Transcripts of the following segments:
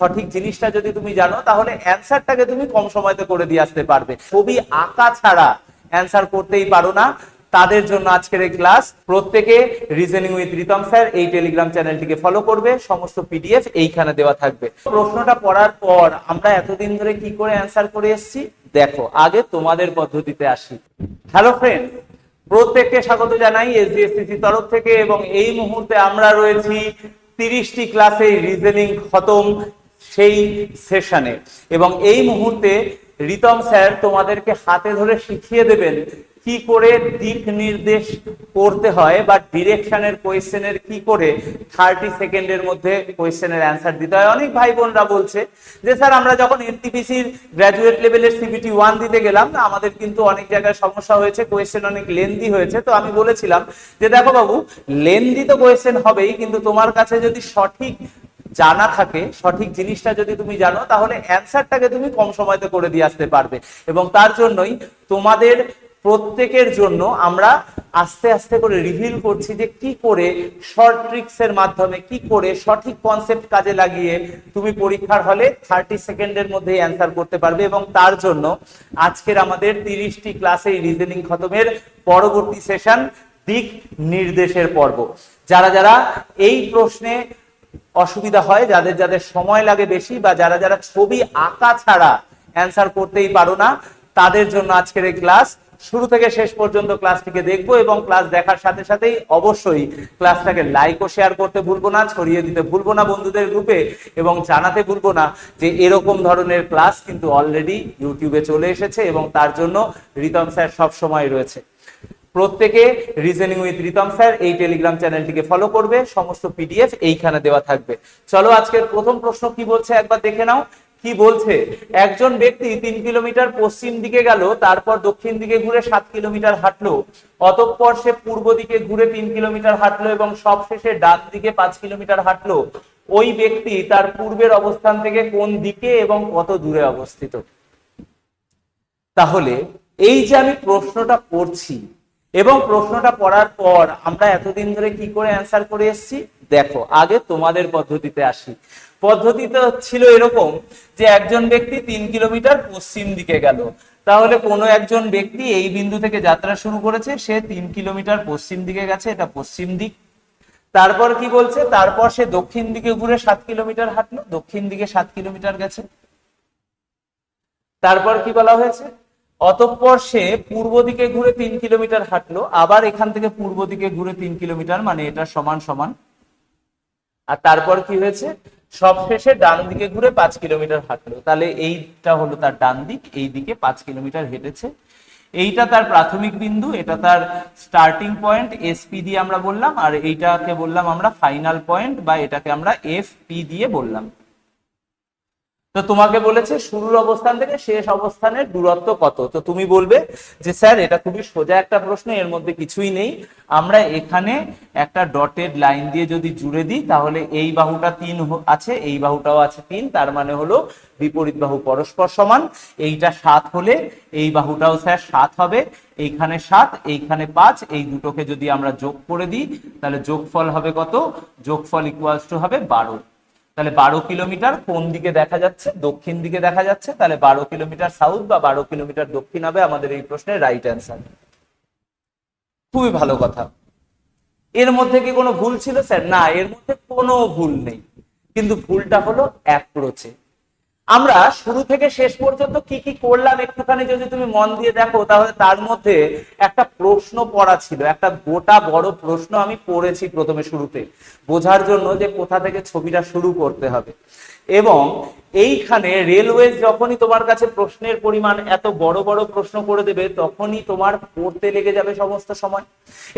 সঠিক জিনিসটা যদি তুমি জানো, তাহলে অ্যান্সারটাকে তুমি কম সময়তে করে দিয়ে আসতে পারবে। ছবি আঁকা ছাড়া অ্যান্সার করতেই পারো না। তাদের জন্য আজকের এই ক্লাস প্রত্যেকে রিজনিং উইথ রিতম স্যার এই টেলিগ্রাম চ্যানেলটিকে ফলো করবে। সমস্ত পিডিএফ এইখানে দেওয়া থাকবে। প্রশ্নটা পড়ার পর আমরা এতদিন ধরে কি করে অ্যান্সার করে এসেছি? দেখো, আগে তোমাদের পদ্ধতিতে আসি। হ্যালো ফ্রেন্ড প্রত্যেককে স্বাগত জানাই এসডিএসসিসি তরফ থেকে এবং এই মুহূর্তে আমরা রয়েছি তিরিশটি ক্লাসে রিজনিং খতম। সেই সেশনে এবং এই মুহূর্তে রিতম স্যার তোমাদেরকে হাতে ধরে শিখিয়ে দেবেন কি করে দিক নির্দেশ করতে হয় বা ডিরেকশনের কোয়েশ্চেনের কি করে থার্টি সেকেন্ডের মধ্যে কোয়েশ্চেনের অ্যান্সার দিতে হয়। অনেক ভাই বোনরা বলছে যে, স্যার, আমরা যখন এনটিপিসির গ্র্যাজুয়েট লেভেলের সিবিটি ওয়ান দিতে গেলাম, আমাদের কিন্তু অনেক জায়গায় সমস্যা হয়েছে কোয়েশ্চেন অনেক লেন্দি হয়েছে। তো আমি বলেছিলাম যে, দেখো বাবু লেন্দি তো কোয়েশ্চেন হবেই, কিন্তু তোমার কাছে যদি সঠিক জানা থাকে, সঠিক জিনিসটা যদি তুমি জানো, তাহলে অ্যান্সারটাকে তুমি কম সময়তে করে দিয়ে আসতে পারবে। এবং তার জন্যই তোমাদের প্রত্যেকের জন্য আমরা আস্তে আস্তে করে রিভিল করছি যে কি করে শর্ট ট্রিক্স এর মাধ্যমে, কি করে সঠিক কনসেপ্ট কাজে লাগিয়ে তুমি পরীক্ষার হলে থার্টি সেকেন্ডের মধ্যে অ্যান্সার করতে পারবে। এবং তার জন্য আজকের আমাদের তিরিশটি ক্লাসে রিজনিং খতমের পরবর্তী সেশন দিক নির্দেশের পর্ব। যারা যারা এই প্রশ্নে অসুবিধা হয়, যাদের যাদের সময় লাগে বেশি বা যারা যারা ছবি আঁকা ছাড়া অ্যান্সার করতেই পারো না, তাদের জন্য আজকের এই ক্লাস শুরু থেকে শেষ পর্যন্ত ক্লাসটিকে দেখব এবং ক্লাস দেখার সাথে সাথেই অবশ্যই ক্লাসটাকে লাইক ও শেয়ার করতে ভুলবো না, ছড়িয়ে দিতে ভুলবো না বন্ধুদের গ্রুপে এবং জানাতে ভুলবো না যে এরকম ধরনের ক্লাস কিন্তু অলরেডি ইউটিউবে চলে এসেছে এবং তার জন্য রিতম স্যার সব সময় রয়েছে। প্রত্যেকে রিজনিং উইথ রিতম স্যার এই টেলিগ্রাম চ্যানেলটিকে ফলো করবে, সমস্ত পিডিএফ এইখানে দেওয়া থাকবে। চলো আজকের প্রথম প্রশ্ন কি বলছে একবার দেখে নাও। কি বলছে? একজন ব্যক্তি তিন কিলোমিটার পশ্চিম দিকে গেল, তারপর দক্ষিণ দিকে ঘুরে সাত কিলোমিটার হাঁটলো, অতঃপর সে পূর্ব দিকে ঘুরে তিন কিলোমিটার হাঁটলো এবং সবশেষে ডান দিকে পাঁচ কিলোমিটার হাঁটলো। ওই ব্যক্তি তার পূর্বের অবস্থান থেকে কোন দিকে এবং কত দূরে অবস্থিত? তাহলে এই যে আমি প্রশ্নটা পড়ছি এবং প্রশ্নটা পড়ার পর আমরা এতদিন ধরে কি করে অ্যান্সার করে এসেছি? দেখো, আগে তোমাদের পদ্ধতিতে আসি। পদ্ধতিতে ছিল এরকম যে একজন ব্যক্তি তিন কিলোমিটার পশ্চিম দিকে গেল। তাহলে কোনো একজন ব্যক্তি এই বিন্দু থেকে যাত্রা শুরু করেছে, সে তিন কিলোমিটার পশ্চিম দিকে গেছে, এটা পশ্চিম দিক। তারপর কি বলছে? তারপর সে দক্ষিণ দিকে ঘুরে সাত কিলোমিটার হাঁটলো, দক্ষিণ দিকে সাত কিলোমিটার গেছে। তারপর কি বলা হয়েছে? অতঃপর সে পূর্ব দিকে ঘুরে তিন কিলোমিটার হাঁটলো, আবার এখান থেকে পূর্ব দিকে ঘুরে তিন কিলোমিটার মানে এটা সমান সমান। আর তারপর কি হয়েছে? সবশেষে ডান দিকে ঘুরে পাঁচ কিলোমিটার হাঁটলো। তাহলে এইটা হলো তার ডান দিক, এই দিকে পাঁচ কিলোমিটার হেঁটেছে। এইটা তার প্রাথমিক বিন্দু, এটা তার স্টার্টিং পয়েন্ট এসপি দিয়ে আমরা বললাম, আর এইটাকে বললাম আমরা ফাইনাল পয়েন্ট বা এটাকে আমরা এফ পি দিয়ে বললাম। তো তোমাকে বলেছে শুরুর অবস্থান থেকে শেষ অবস্থানের দূরত্ব কত? তো তুমি বলবে যে, স্যার, এটা খুবই সোজা একটা প্রশ্ন, এর মধ্যে কিছুই নেই। আমরা এখানে একটা ডটেড লাইন দিয়ে যদি জুড়ে দিই, তাহলে এই বাহুটা তিন আছে, এই বাহুটাও আছে তিন, তার মানে হলো বিপরীত বাহু পরস্পর সমান। এইটা সাত হলে এই বাহুটাও স্যার সাত হবে, এইখানে সাত, এইখানে পাঁচ, এই দুটোকে যদি আমরা যোগ করে দিই, তাহলে যোগফল হবে কত? যোগফল ইকুয়ালস টু হবে বারো। তাহলে বারো কিলোমিটার কোন দিকে দেখা যাচ্ছে? দক্ষিণ দিকে দেখা যাচ্ছে। তাহলে বারো কিলোমিটার সাউথ বা বারো কিলোমিটার দক্ষিণ হবে আমাদের এই প্রশ্নের রাইট অ্যান্সার খুবই ভালো কথা। এর মধ্যে কি কোনো ভুল ছিল স্যার না, এর মধ্যে কোনো ভুল নেই। কিন্তু ভুলটা হলো অ্যাপ্রোচে আমরা শুরু থেকে শেষ পর্যন্ত কি কি করলাম একটুখানি যদি তুমি মন দিয়ে দেখো, তাহলে তার মধ্যে একটা প্রশ্ন পড়া ছিল, একটা গোটা বড় প্রশ্ন আমি পড়েছি প্রথমে শুরুতে, বোঝার জন্য যে কোথা থেকে ছবিটা শুরু করতে হবে। এবং এইখানে রেলওয়ে যখনই তোমার কাছে প্রশ্নের পরিমাণ এত বড় বড় প্রশ্ন করে দেবে, তখনই তোমার পড়তে লেগে যাবে সমস্ত সময়।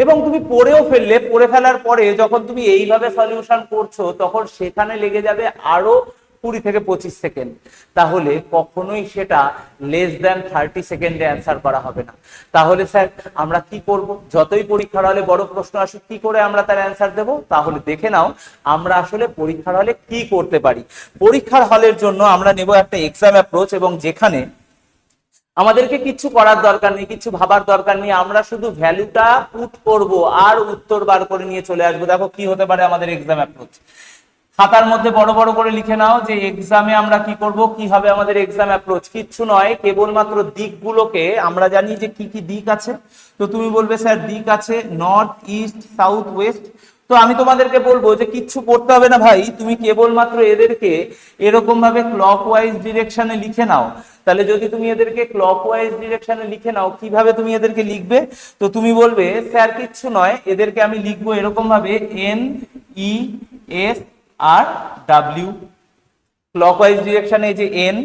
এবং তুমি পড়েও ফেললে, পড়ে ফেলার পরে যখন তুমি এইভাবে সলিউশন করছ, তখন সেখানে লেগে যাবে আরও কুড়ি থেকে পঁচিশ সেকেন্ড। তাহলে কখনোই সেটা লেস দ্যান থার্টি সেকেন্ডে অ্যান্সার করা হবে না। তাহলে স্যার আমরা কি করব? যতই পরীক্ষার হলে বড় প্রশ্ন আসুক, কি করে আমরা তার অ্যান্সার দেব? তাহলে দেখে নাও, আমরা আসলে পরীক্ষার হলে কি করতে পারি। পরীক্ষার হলের জন্য আমরা নেব একটা এক্সাম অ্যাপ্রোচ এবং যেখানে আমাদেরকে কিছু করার দরকার নেই, কিছু ভাবার দরকার নেই। আমরা শুধু ভ্যালুটা পুট করব আর উত্তর বার করে নিয়ে চলে আসব। দেখো কি হতে পারে আমাদের এক্সাম অ্যাপ্রোচ খাতার মধ্যে বড় বড় করে লিখে নাও যে এক্সামে আমরা কি করব, কি হবে আমাদের এক্সাম অ্যাপ্রোচ কিচ্ছু নয়, কেবলমাত্র দিকগুলোকে আমরা জানি যে কি কি দিক আছে। তো তুমি বলবে, স্যার, দিক আছে নর্থ ইস্ট সাউথ ওয়েস্ট তো আমি তোমাদেরকে বলব যে কিচ্ছু করতে হবে না ভাই। তুমি কেবলমাত্র এদেরকে এরকম ভাবে ক্লকওয়াইজ ডিরেকশনে লিখে নাও। তাহলে যদি তুমি এদেরকে ক্লকওয়াইজ ডিরেকশনে লিখে নাও, কীভাবে তুমি এদেরকে লিখবে? তো তুমি বলবে, স্যার, কিচ্ছু নয়। এদেরকে আমি লিখব এরকম ভাবে এন ই এস আর ডাব্লিউ ক্লকওয়াইজ ডিরেকশনে এই যে এন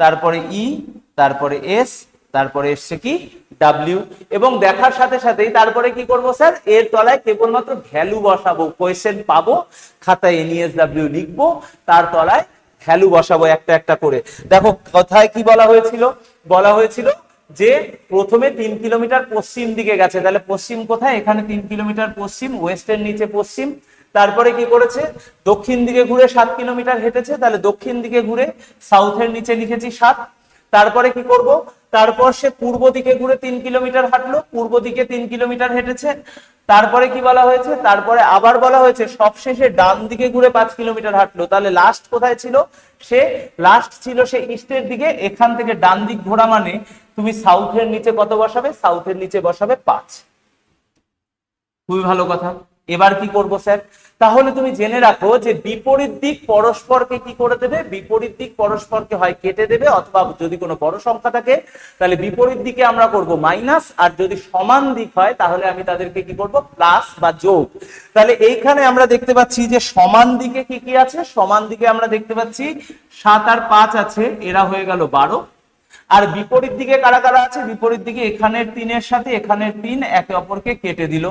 তারপরে ই তারপরে এস তারপরে এসছে কি ডাব্লিউ এবং দেখার সাথে সাথেই তারপরে কি করব স্যার? এর তলায় কেবলমাত্র ভ্যালু বসাবো, কোয়েশ্চেন পাবো, খাতায় এনইএস ডাব্লিউ লিখব, তার তলায় ভ্যালু বসাবো একটা একটা করে। দেখো, কথায় কি বলা হয়েছিল? বলা হয়েছিল যে প্রথমে তিন কিলোমিটার পশ্চিম দিকে গেছে। তাহলে পশ্চিম কোথায়? এখানে তিন কিলোমিটার পশ্চিম, ওয়েস্টের নিচে পশ্চিম। তারপরে কি করেছে? দক্ষিণ দিকে ঘুরে সাত কিলোমিটার হেঁটেছে, তাহলে দক্ষিণ দিকে ঘুরে সাউথের নিচে লিখেছি সাত। তারপরে কি করব? তারপর সে পূর্ব দিকে ঘুরে তিন কিলোমিটার হাঁটলো, পূর্ব দিকে তিন কিলোমিটার হেঁটেছে। তারপরে কি বলা হয়েছে? তারপরে আবার বলা হয়েছে, সবশেষে ডান দিকে ঘুরে পাঁচ কিলোমিটার হাঁটলো। তাহলে লাস্ট কোথায় ছিল? সে লাস্ট ছিল সে ইস্টের দিকে, এখান থেকে ডান দিক ঘোরা মানে তুমি সাউথের নিচে কত বসাবে? সাউথের নিচে বসাবে পাঁচ। খুবই ভালো কথা। এবার কি করব, স্যার? তাহলে তুমি জেনে রাখো যে বিপরীত দিক পরস্পরকে কি করে দেবে? বিপরীত দিক পরস্পরকে হয় কেটে দেবে, অথবা যদি কোনো বড় সংখ্যা থাকে, তাহলে বিপরীত দিকে আমরা করব মাইনাস, আর যদি সমান দিক হয়, তাহলে আমি তাদেরকে কি করব? প্লাস বা যোগ। তাহলে এইখানে আমরা দেখতে পাচ্ছি যে সমান দিকে কি কি আছে? সমান দিকে আমরা দেখতে পাচ্ছি সাত আর পাঁচ আছে, এরা হয়ে গেল বারো। আর বিপরীত দিকে কারা কারা আছে? বিপরীত দিকে এখানের তিনের সাথে এখানের তিন একে অপরকে কেটে দিল।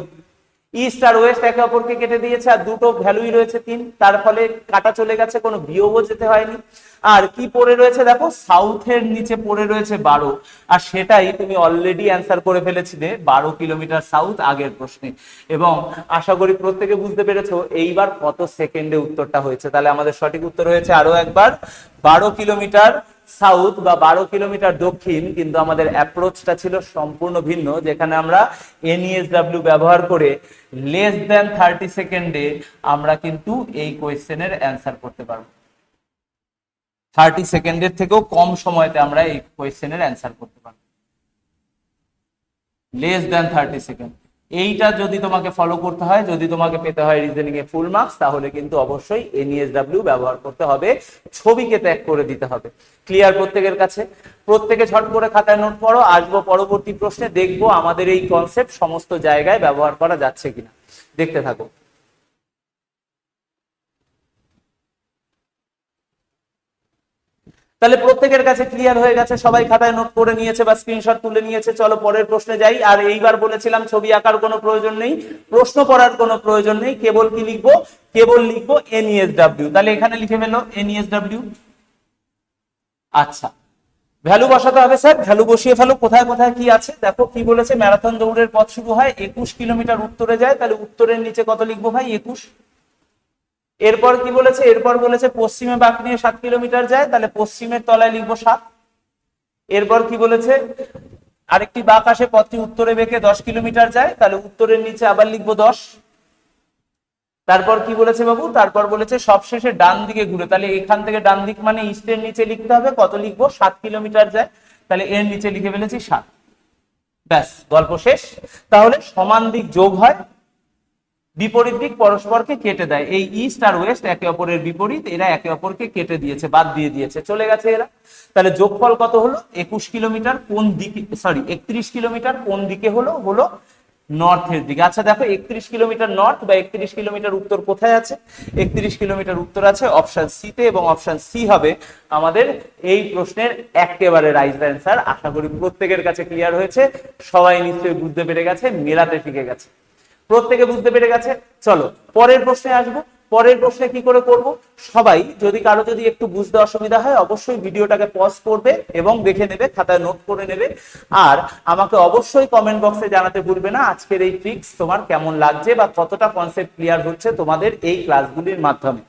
ইস্ট আর ওয়েস্ট একে অপরকে কেটে দিয়েছে, আর দুটো ভ্যালুই রয়েছে তিন। তার ফলে কাটা চলে গেছে, কোনো বিয়োগও যেতে হয়নি। আর কি পড়ে রয়েছে দেখো? সাউথের নিচে পড়ে রয়েছে বারো। আর সেটাই তুমি অলরেডি অ্যান্সার করে ফেলেছিলে, বারো কিলোমিটার সাউথ আগের প্রশ্নে। এবং আশা করি প্রত্যেকে বুঝতে পেরেছ, এইবার কত সেকেন্ডে উত্তরটা হয়েছে। তাহলে আমাদের সঠিক উত্তর হয়েছে আরও একবার, বারো কিলোমিটার সাউথ বা বারো কিলোমিটার দক্ষিণ, কিন্তু আমাদের অ্যাপ্রোচটা ছিল সম্পূর্ণ ভিন্ন, যেখানে আমরা এনইএসডাব্লিউ ব্যবহার করে লেস দেন থার্টি সেকেন্ডে আমরা কিন্তু এই কোয়েশ্চেনের অ্যান্সার করতে পারব। থার্টি সেকেন্ডের থেকেও কম সময়তে আমরা এই কোয়েশ্চেনের অ্যান্সার করতে পারব। লেস দেন থার্টি সেকেন্ড এইটা যদি তোমাকে ফলো করতে হয়, যদি তোমাকে পেতে হয় রিজনিং এ ফুল মার্কস তাহলে কিন্তু অবশ্যই এনইএসডাব্লিউ ব্যবহার করতে হবে, ছবিকে ত্যাগ করে দিতে হবে। ক্লিয়ার প্রত্যেকের কাছে? প্রত্যেকে ঝট করে খাতায় নোট করো আসব পরবর্তী প্রশ্নে, দেখব আমাদের এই কনসেপ্ট সমস্ত জায়গায় ব্যবহার করা যাচ্ছে কিনা। দেখতে থাকো। তাহলে প্রত্যেকের কাছে ক্লিয়ার হয়ে গেছে, সবাই খাতায় নোট করে নিয়েছে বা স্ক্রিনশট তুলে নিয়েছে, চলো পরের প্রশ্নে যাই। আর এইবার বলেছিলাম ছবি আঁকার কোনো প্রয়োজন নেই, প্রশ্ন করার কোনো প্রয়োজন নেই, কেবল কি লিখব? কেবল লিখব এনইএসডাব্লিউ তাহলে এখানে লিখে ফেলো এনইএসডাব্লিউ আচ্ছা ভ্যালু বসাতে হবে স্যার, ভ্যালু বসিয়ে ফেলো, কোথায় কোথায় কি আছে? দেখো কি বলেছে, ম্যারাথন দৌড়ের পথ শুরু হয়, একুশ কিলোমিটার উত্তরে যায়, তাহলে উত্তরের নিচে কত লিখব ভাই? একুশ। এরপর কি বলেছে? এরপর বলেছে পশ্চিমে বাঁক নিয়ে সাত কিলোমিটার যায়, তাহলে পশ্চিমের তলায় লিখব সাত। এরপর কি বলেছে? আরেকটি বাঁক আসে পথটি উত্তরে বেঁকে দশ কিলোমিটার যায়, তাহলে উত্তরের নিচে আবার লিখব দশ। তারপর কি বলেছে বাবু? তারপর বলেছে সবশেষে ডান দিকে ঘুরে। তাহলে এখান থেকে ডান দিক মানে ইস্টের নিচে লিখতে হবে, কত লিখব? সাত কিলোমিটার যায়, তাহলে এর নিচে লিখে ফেলেছি সাত। ব্যাস, গল্প শেষ। তাহলে সমান দিক যোগ হয় বিপরীত দিক পরস্পরকে কেটে দেয়। এই ইস্ট আর ওয়েস্ট একে অপরের বিপরীত, এরা একে অপরকে কেটে দিয়েছে, বাদ দিয়ে দিয়েছে। চলে গেছে এরা। তাহলে যোগফল কত হলো? একুশ কিলোমিটার কোন দিকে সরি একত্রিশ কিলোমিটার কোন দিকে হলো? হলো নর্থের দিকে। আচ্ছা দেখো, একত্রিশ কিলোমিটার নর্থ বা একত্রিশ কিলোমিটার উত্তর কোথায় আছে? একত্রিশ কিলোমিটার উত্তর আছে অপশন সি তে এবং অপশন সি হবে আমাদের এই প্রশ্নের একেবারে রাইট অ্যান্সার আশা করি প্রত্যেকের কাছে ক্লিয়ার হয়েছে। সবাই নিশ্চয়ই বুঝতে পেরে গেছে, মেলাতে শিখে গেছে। প্রত্যেকে বুঝতে পেরে গেছে? চলো, পরের প্রশ্নে আসব। পরের প্রশ্নে কি করে করব? সবাই, যদি কারও যদি একটু বুঝতে অসুবিধা হয়, অবশ্যই ভিডিওটাকে পজ করবে এবং দেখে নেবে, খাতায় নোট করে নেবে। আর আমাকে অবশ্যই কমেন্ট বক্সে জানাতে ভুলবে না, আজকের এই ট্রিক্স তোমার কেমন লাগছে বা কতটা কনসেপ্ট ক্লিয়ার হচ্ছে তোমাদের এই ক্লাসগুলির মাধ্যমে।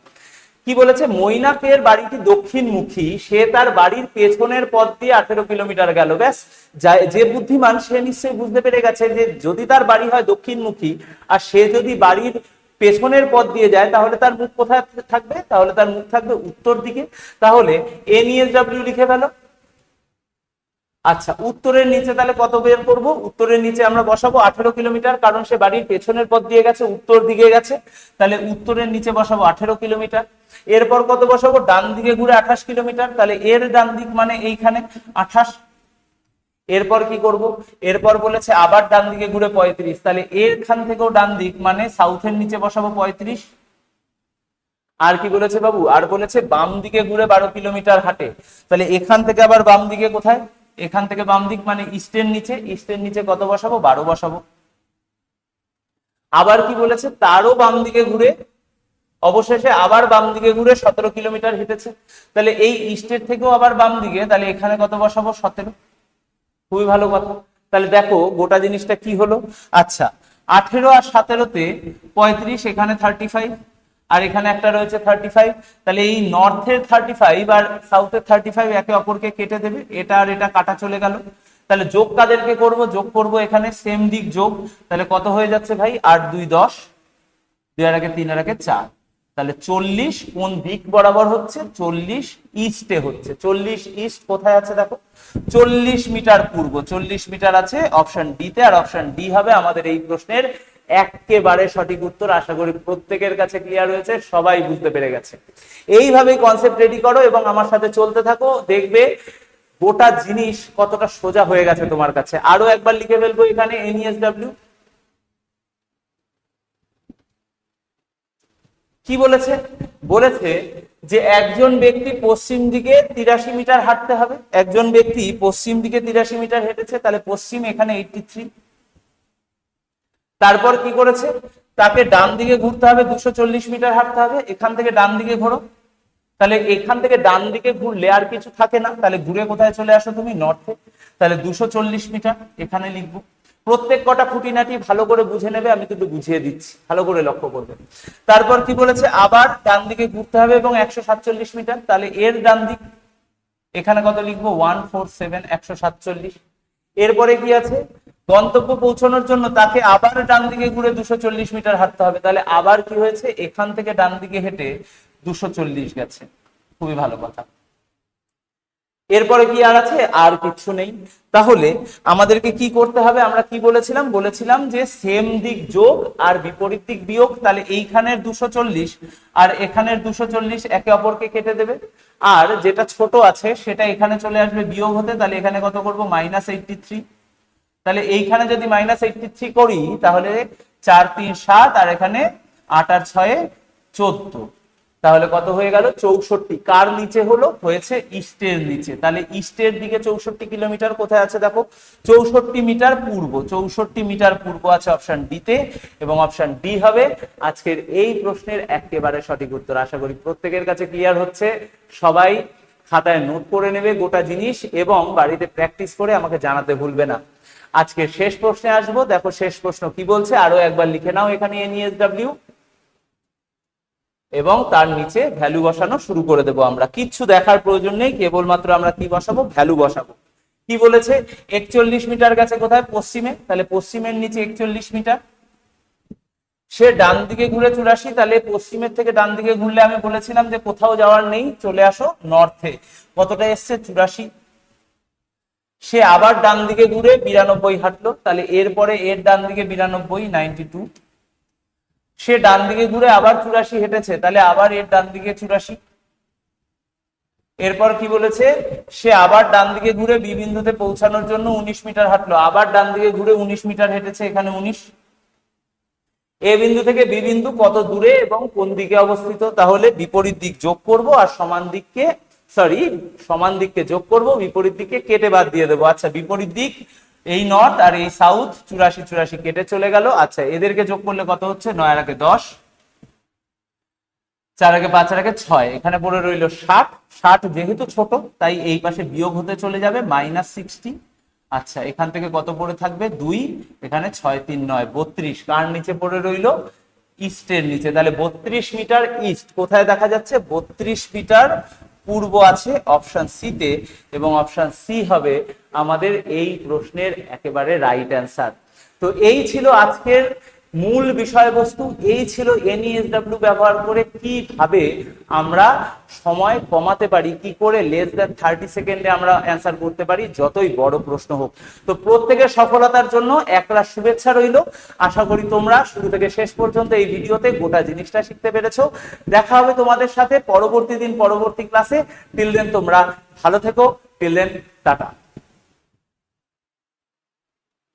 কি বলেছে? মৈনাকের বাড়িটি দক্ষিণমুখী, সে তার বাড়ির পেছনের পথ দিয়ে আঠেরো কিলোমিটার গেল। ব্যাস, যা- বুদ্ধিমান, সে নিশ্চয়ই বুঝতে পেরে গেছে যে যদি তার বাড়ি হয় দক্ষিণমুখী, আর সে যদি বাড়ির পেছনের পথ দিয়ে যায়, তাহলে তার মুখ কোথায় থাকবে? তাহলে তার মুখ থাকবে উত্তর দিকে। তাহলে এন ইএস ডাব্লিউ লিখে ফেলো। আচ্ছা উত্তরের নিচে তাহলে কত বের করব? উত্তরের নিচে আমরা বসাবো আঠেরো কিলোমিটার, কারণ সে বাড়ির পেছনের পথ দিয়ে গেছে, উত্তর দিকে গেছে। তাহলে উত্তরের নিচে বসাবো আঠেরো কিলোমিটার। এরপর কত বসাবো? ডান দিকে ঘুরে আঠাশ কিলোমিটার। তাহলে এর ডান দিক মানে এইখানে আঠাশ। এরপর কি করব? এরপর বলেছে আবার ডান দিকে ঘুরে পঁয়ত্রিশ। তাহলে এরখান থেকেও ডান দিক মানে সাউথের নিচে বসাবো পঁয়ত্রিশ। আর কি বলেছে বাবু? আর বলেছে বাম দিকে ঘুরে বারো কিলোমিটার হাঁটে। তাহলে এখান থেকে আবার বাম দিকে কোথায়? এখান থেকে বাম দিক মানে ইস্টের নিচে ইস্টের নিচে কত বসাবো? বারো বসাবো। আবার কি বলেছে? তারও বাম দিকে ঘুরে, অবশেষে আবার বাম দিকে ঘুরে সতেরো কিলোমিটার হেঁটেছে। তাহলে এই ইস্টের থেকেও আবার বাম দিকে, তাহলে এখানে কত বসাবো? সতেরো। খুবই ভালো কথা। তাহলে দেখো, গোটা জিনিসটা কি হলো? আচ্ছা আঠেরো আর সতেরোতে পঁয়ত্রিশ, এখানে থার্টি ফাইভ আর এখানে একটা রয়েছে থার্টি ফাইভ তাহলে এই নর্থের থার্টি ফাইভ আর সাউথের থার্টি ফাইভ একে অপরকে কেটে দেবে। এটা আর এটা কাটা চলে গেল। তাহলে যোগ কাদেরকে করব? যোগ করব এখানে সেম দিক যোগ। তাহলে কত হয়ে যাচ্ছে ভাই? আট, দুই, দশ। দুই আর একে তিন আর একে চার। তাহলে চল্লিশ কোন দিক বরাবর হচ্ছে? চল্লিশ ইস্টে হচ্ছে। চল্লিশ ইস্ট কোথায় আছে দেখো? চল্লিশ মিটার পূর্ব। চল্লিশ মিটার আছে অপশন ডি তে আর অপশন ডি হবে আমাদের এই প্রশ্নের একেবারে সঠিক উত্তর, আশা করি প্রত্যেকের কাছে ক্লিয়ার হয়েছে, সবাই বুঝতে পেরে গেছে। এইভাবেই কনসেপ্ট রেডি করো এবং আমার সাথে চলতে থাকো, দেখবে গোটা জিনিস কতটা সোজা হয়ে গেছে তোমার কাছে। আরও একবার লিখে ফেলব এখানে এনইএসডব্লিউ কি বলেছে? বলেছে যে একজন ব্যক্তি পশ্চিম দিকে তিরাশি মিটার হাঁটতে হবে। একজন ব্যক্তি পশ্চিম দিকে তিরাশি মিটার হেঁটেছে, তাহলে পশ্চিম এখানে এইটটি থ্রি তারপর কি করেছে? তাকে ডান দিকে ঘুরতে হবে, দুশো চল্লিশ মিটার হাঁটতে হবে, এখান থেকে ডান দিকে ঘোরো। তাহলে এখান থেকে ডান দিকে ঘুরলে আর কিছু থাকে না। তাহলে ঘুরে কোথায় চলে আসো তুমি? নর্থে তাহলে দুশো চল্লিশ মিটার এখানে লিখব। প্রত্যেক কটা খুঁটিনাটি ভালো করে বুঝে নেবে, আমি কিন্তু বুঝিয়ে দিচ্ছি। ভালো করে লক্ষ্য করবে। তারপর কি বলেছে? আবার ডান দিকে ঘুরতে হবে এবং একশো সাতচল্লিশ মিটার। তাহলে এর ডান দিক, এখানে কত লিখব? ওয়ান ফোর সেভেন, একশো সাতচল্লিশ। এরপরে কি আছে? গন্তব্য পৌঁছানোর জন্য তাকে আবার ডান দিকে ঘুরে দুশো চল্লিশ মিটার হাঁটতে হবে। তাহলে আবার কি হয়েছে? এখান থেকে ডান দিকে হেঁটে দুশো চল্লিশ গেছে। খুবই ভালো কথা। এরপরে কি আর আছে? আর কিছু নেই। তাহলে আমাদেরকে কি করতে হবে? আমরা কি বলেছিলাম? বলেছিলাম যে সেম দিক যোগ আর বিপরীত দিক বিয়োগ। তাহলে এইখানের দুশো চল্লিশ আর এখানের দুশো চল্লিশ একে অপরকে কেটে দেবে। আর যেটা ছোট আছে, সেটা এখানে চলে আসবে বিয়োগ হতে। তাহলে এখানে কত করব? মাইনাস এইটটি থ্রি তাহলে এইখানে যদি মাইনাস এইটটি থ্রি করি, তাহলে চার, তিন, সাত, আর এখানে আট আর ছয়ে চোদ্দ। তাহলে কত হয়ে গেল? চৌষট্টি। কার নিচে হলো? হয়েছে ইস্টের নিচে। তাহলে ইস্টের দিকে চৌষট্টি কিলোমিটার কোথায় আছে দেখো? চৌষট্টি মিটার পূর্ব। চৌষট্টি মিটার পূর্ব আছে অপশন ডি তে এবং অপশন ডি হবে। আজকের এই প্রশ্নের একেবারে সঠিক উত্তর। আশা করি প্রত্যেকের কাছে ক্লিয়ার হচ্ছে। সবাই খাতায় নোট করে নেবে গোটা জিনিস এবং বাড়িতে প্র্যাকটিস করে আমাকে জানাতে ভুলবে না। আজকে শেষ প্রশ্নে আসব। দেখো শেষ প্রশ্ন কি বলছে? আরও একবার লিখে নাও এখানে এনইএসডব্লিউ এবং তার নিচে ভ্যালু বসানো শুরু করে দেবো আমরা। কিচ্ছু দেখার প্রয়োজন নেই, কেবলমাত্র আমরা কি বসাবো? ভ্যালু বসাবো। কি বলেছে? একচল্লিশ মিটার গেছে কোথায়? পশ্চিমে। তাহলে পশ্চিমের নিচে একচল্লিশ মিটার। সে ডান দিকে ঘুরে চুরাশি তাহলে পশ্চিমের থেকে ডান দিকে ঘুরলে আমি বলেছিলাম যে কোথাও যাওয়ার নেই, চলে আসো নর্থে। কতটা এসছে? চুরাশি। সে আবার ডান দিকে ঘুরে বিরানব্বই হাঁটলো, তাহলে এরপরে এর ডান দিকে বিরানব্বই নাইনটি টু সে ডান দিকে ঘুরে আবার চুরাশি হেঁটেছে, তাহলে আবার এর ডান দিকে চুরাশি। এরপর কি বলেছে? সে আবার ডান দিকে ঘুরে বি বিন্দুতে পৌঁছানোর জন্য উনিশ মিটার হাঁটলো, আবার ডান দিকে ঘুরে উনিশ মিটার হেঁটেছে এখানে উনিশ। এ বিন্দু থেকে বি বিন্দু কত দূরে এবং কোন দিকে অবস্থিত? তাহলে বিপরীত দিক যোগ করব আর সমান দিককে সরি সমান দিককে যোগ করব, বিপরীত দিককে কেটে বাদ দিয়ে দেবো। আচ্ছা বিপরীত দিক এই নর্থ আর এই সাউথ চুরাশি চুরাশি কেটে চলে গেল। আচ্ছা এদেরকে যোগ করলে কত হচ্ছে? নয় আগে দশ, চার আগে পাঁচ আগে ছয়। এখানে পড়ে রইল ষাট। ষাট যেহেতু ছোট, তাই এই পাশে বিয়োগ হতে চলে যাবে মাইনাস সিক্সটি আচ্ছা এখান থেকে কত পড়ে থাকবে? দুই, এখানে ছয়, তিন, নয়, বত্রিশ। কার নিচে পড়ে রইল? ইস্টের নিচে। তাহলে বত্রিশ মিটার ইস্ট কোথায় দেখা যাচ্ছে? বত্রিশ মিটার পূর্ব আছে অপশন সি তে, এবং অপশন সি হবে আমাদের এই প্রশ্নের একেবারে রাইট অ্যান্সার তো এই ছিল আজকের মূল বিষয়বস্তু এই ছিল এনইএসডব্লিউ ব্যবহার করে কীভাবে আমরা সময় কমাতে পারি, কি করে লেস দ্যান থার্টি সেকেন্ডে আমরা অ্যান্সার করতে পারি, যতই বড় প্রশ্ন হোক। তো প্রত্যেকের সফলতার জন্য একটা শুভেচ্ছা রইল। আশা করি তোমরা শুরু থেকে শেষ পর্যন্ত এই ভিডিওতে গোটা জিনিসটা শিখতে পেরেছ। দেখা হবে তোমাদের সাথে পরবর্তী দিন, পরবর্তী ক্লাসে টিল দেন তোমরা ভালো থেকো। Till then tata.